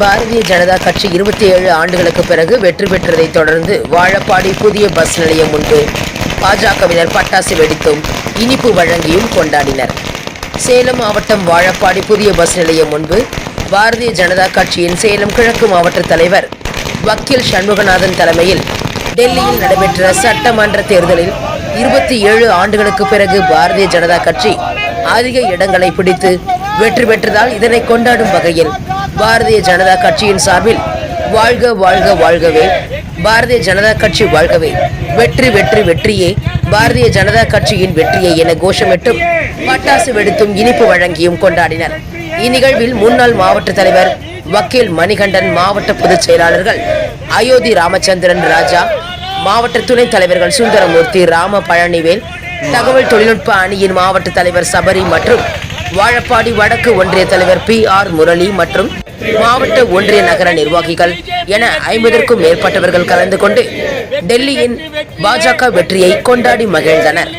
பாரதிய ஜனதா கட்சி இருபத்தி ஏழு ஆண்டுகளுக்கு பிறகு வெற்றி பெற்றதைத் தொடர்ந்து வாழப்பாடி புதிய பஸ் நிலையம் முன்பு பாஜகவினர் பட்டாசு வெடித்தும் இனிப்பு வழங்கியும் கொண்டாடினர். சேலம் மாவட்டம் வாழப்பாடி புதிய பஸ் நிலையம் முன்பு பாரதிய ஜனதா கட்சியின் சேலம் கிழக்கு மாவட்ட தலைவர் வக்கீல் சண்முகநாதன் தலைமையில் டெல்லியில் நடைபெற்ற சட்டமன்ற தேர்தலில் இருபத்தி ஏழு ஆண்டுகளுக்கு பிறகு பாரதிய ஜனதா கட்சி அதிக இடங்களை பிடித்து வெற்றி பெற்றதால் இதனை கொண்டாடும் வகையில் பாரதிய ஜனதா கட்சியின் சார்பில் வாழ்க வாழ்க வாழ்கவே. பாரதிய ஜனதா கட்சி வாழ்கவே. வெற்றி வெற்றி வெற்றியே. பாரதிய ஜனதா கட்சியின் வெற்றியே என கோஷமிட்டும் பட்டாசு வெடித்தும் இனிப்பு வழங்கியும் கொண்டாடினர். இந்நிகழ்வில் முன்னாள் மாவட்ட தலைவர் வக்கீல் மணிகண்டன் மாவட்ட பொதுச் செயலாளர்கள் அயோத்தி ராமச்சந்திரன் ராஜா மாவட்ட துணைத் தலைவர்கள் சுந்தரமூர்த்தி ராம பழனிவேல் தகவல் தொழில்நுட்ப அணியின் மாவட்ட தலைவர் சபரி மற்றும் வாழப்பாடி வடக்கு ஒன்றிய தலைவர் பி ஆர் முரளி மற்றும் மாவட்ட ஒன்றிய நகர நிர்வாகிகள் என ஐம்பதற்கும் மேற்பட்டவர்கள் கலந்து கொண்டு டெல்லியின் பாஜக வெற்றியை கொண்டாடி மகிழ்ந்தனர்.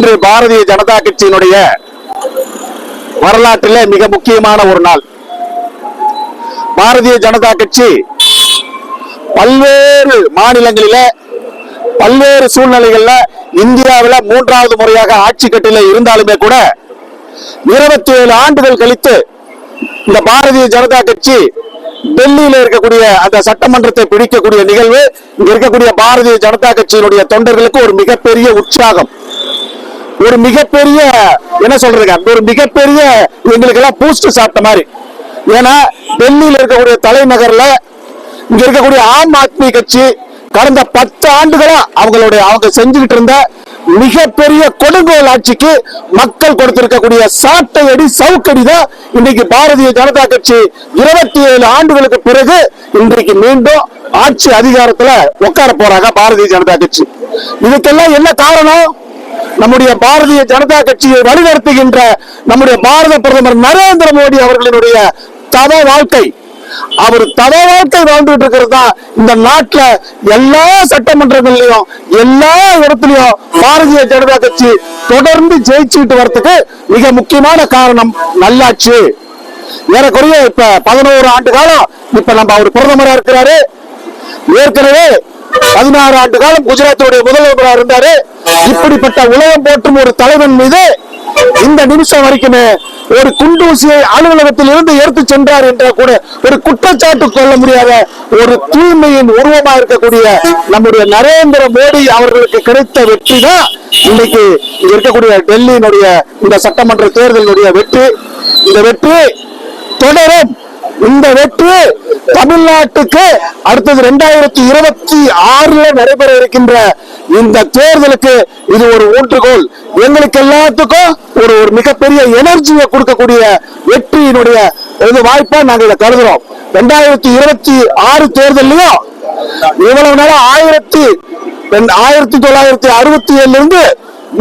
இன்று பாரதிய ஜனதா கட்சியினுடைய வரலாற்றிலே மிக முக்கியமான ஒரு நாள். பாரதிய ஜனதா கட்சி பல்வேறு மாநிலங்களில பல்வேறு சூழ்நிலைகள்ல இந்தியாவில மூன்றாவது முறையாக ஆட்சி கட்டில இருந்தாலுமே கூட இருபத்தி ஏழு ஆண்டுகள் கழித்து இந்த பாரதிய ஜனதா கட்சி டெல்லியில இருக்கக்கூடிய அந்த சட்டமன்றத்தை பிடிக்கக்கூடிய நிகழ்வு இங்க இருக்கக்கூடிய பாரதிய ஜனதா கட்சியினுடைய தொண்டர்களுக்கு ஒரு மிகப்பெரிய உற்சாகம். ஒரு மிகப்பெரிய என்ன சொல்றதுங்க? ஒரு மிகப்பெரிய எங்களுக்கு எல்லாம் பூஸ்ட் சாப்பிட்ட மாதிரி. ஏன்னா டெல்லியில இருக்கக்கூடிய தலைநகர்ல இங்க இருக்கக்கூடிய ஆம் ஆத்மி கட்சி கடந்த பத்து ஆண்டுகளா அவங்களுடைய அவங்க செஞ்சுக்கிட்டு இருந்த மிகப்பெரிய கொடுங்கோல் ஆட்சிக்கு மக்கள் கொடுத்திருக்கக்கூடிய சாட்டை அடி சவுக்கடி தான் இன்னைக்கு பாரதிய ஜனதா கட்சி இருபத்தி ஏழு ஆண்டுகளுக்கு பிறகு இன்றைக்கு மீண்டும் ஆட்சி அதிகாரத்துல உட்கார போறாங்க பாரதிய ஜனதா கட்சி. இதுக்கெல்லாம் என்ன காரணம்? நம்முடைய பாரதிய ஜனதா கட்சியை வழிநடத்துகின்ற நம்முடைய பாரத பிரதமர் நரேந்திர மோடி அவர்களினுடைய தவ வாழ்க்கை. அவர் தவ வாழ்க்கை வாழ்ந்துட்டு இருக்கிறது தான் இந்த நாட்டுல எல்லா சட்டமன்றங்கள்லயும் எல்லா இடத்துலயும் பாரதிய ஜனதா கட்சி தொடர்ந்து ஜெயிச்சுட்டு வர்றதுக்கு மிக முக்கியமான காரணம் நல்லாட்சி. ஏறக்குறைய இப்ப பதினோரு ஆண்டு காலம் இப்ப நம்ம அவர் பிரதமரா இருக்கிறாரு. ஏற்கனவே பதினாறு ஆண்டு காலம் குஜராத்துடைய முதல்வராக இருந்தாரு. இப்படிப்பட்ட உலகம் போற்றும் ஒரு தலைவன் மீது இந்த நிமிஷம் வரைக்குமே ஒரு குண்டூசியை அலுவலகத்தில் இருந்து எடுத்து சென்றார் என்ற கூட ஒரு குற்றச்சாட்டு கொள்ள முடியாத ஒரு தூய்மையின் உருவமா இருக்கக்கூடிய நம்முடைய நரேந்திர மோடி அவர்களுக்கு கிடைத்த வெற்றி தான் இன்னைக்கு இருக்கக்கூடிய டெல்லியினுடைய இந்த சட்டமன்ற தேர்தலினுடைய வெற்றி. இந்த வெற்றி தொடரும். இந்த வெற்றி தமிழ்நாட்டுக்கு அடுத்தது ரெண்டாயிரத்தி இருபத்தி ஆறுல நடைபெற இருக்கின்ற இந்த தேர்தலுக்கு இது ஒரு ஊன்றுகோல். எங்களுக்கு எல்லாத்துக்கும் ஒரு ஒரு மிகப்பெரிய எனர்ஜியை கொடுக்கக்கூடிய வெற்றியினுடைய ஒரு வாய்ப்பா நாங்க இதை கருதுறோம். ரெண்டாயிரத்தி இருபத்தி ஆறு தேர்தலையும் இவ்வளவு நேரம் ஆயிரத்தி ரெண்டு- ஆயிரத்தி தொள்ளாயிரத்தி அறுபத்தி ஏழுல இருந்து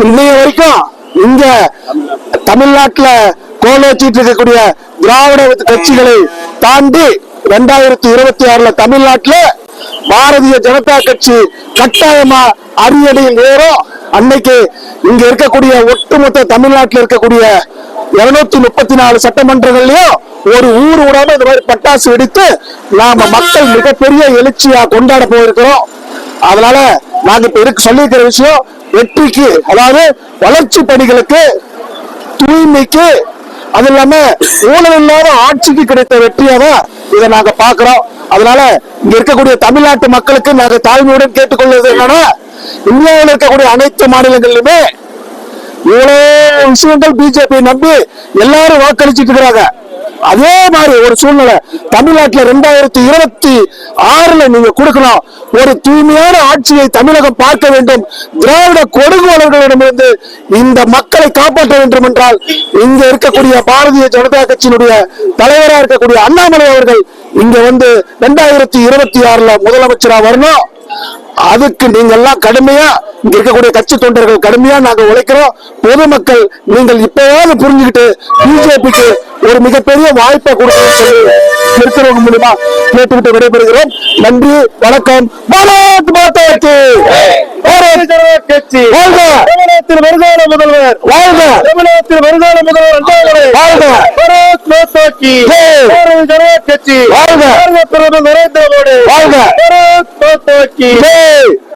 இன்னைய வரைக்கும் இங்க தமிழ்நாட்டுல கோல் இருக்கக்கூடிய திராவிட கட்சிகளை தாண்டி ரெண்டாயிரத்தி இருபத்தி ஆறுல தமிழ்நாட்டுல பாரதிய ஜனதா கட்சி கட்டாயமா அரியணையில் ஏறும் அன்னைக்கு இங்க இருக்கக்கூடிய ஒட்டுமொத்த தமிழ்நாட்டில் இருக்கக்கூடிய இருநூத்தி முப்பத்தி நாலு சட்டமன்றங்கள்லயும் ஒரு ஊர் விடாம இந்த மாதிரி பட்டாசு வெடித்து நாம மக்கள் மிகப்பெரிய எழுச்சியா கொண்டாட போயிருக்கிறோம். அதனால நாங்க இப்ப இருக்கு சொல்லியிருக்கிற விஷயம் வெற்றிக்கு அதாவது வளர்ச்சி பணிகளுக்கு தூய்மைக்கு அது இல்லாம ஊழல் இல்லாத ஆட்சிக்கு கிடைத்த வெற்றியா தான் இதை நாங்க பாக்குறோம் அதனால இங்க இருக்கக்கூடிய தமிழ்நாட்டு மக்களுக்கு நாங்க தாழ்மையுடன் கேட்டுக்கொள்வது என்னன்னா இந்தியாவில் இருக்கக்கூடிய அனைத்து மாநிலங்களிலுமே இவ்வளவு விஷயங்கள் பிஜேபி நம்பி எல்லாரும் வாக்களிச்சிட்டு இருக்கிறாங்க. அதே மாதிரி ஒரு சூழ்நிலை தமிழ்நாட்டில் ரெண்டாயிரத்தி இருபத்தி ஆறுல நீங்க கொடுக்கலாம். ஒரு தூய்மையான ஆட்சியை தமிழகம் பார்க்க வேண்டும். திராவிட கொடுங்கோலர்களிடமிருந்து இந்த மக்களை காப்பாற்ற வேண்டும் என்றால் இங்க இருக்கக்கூடிய பாரதிய ஜனதா கட்சியினுடைய தலைவராக இருக்கக்கூடிய அண்ணாமலை அவர்கள் இங்க வந்து ரெண்டாயிரத்தி இருபத்தி ஆறுல முதலமைச்சரா வரணும். அதுக்கு நீங்க எல்லாம் கடுமையா இங்க இருக்கக்கூடிய கட்சி தொண்டர்கள் கடுமையா நாங்க உழைக்கிறோம். பொதுமக்கள் நீங்கள் இப்பயாவது புரிஞ்சுக்கிட்டு பிஜேபிக்கு ஒரு மிகப்பெரிய வாய்ப்பை கொடுக்கணும்னு சொல்லி இருக்கிறவங்க மூலியமா கேட்டுக்கிட்டு விடைபெறுகிறோம் நன்றி வணக்கம். பாரத் ஜனதா கட்சி. வாழ்க. தமிழகத்தில் வருகால முதல்வர். வாழ்க. தமிழகத்தில் வருகால முதல்வர் வாழ்க. பாரத் மாதாக்கு பாரத் ஜனதா கட்சி. வாழ்க. பிரதமர் நரேந்திர மோடி. வாழ்க. பாரத் மாதாக்கு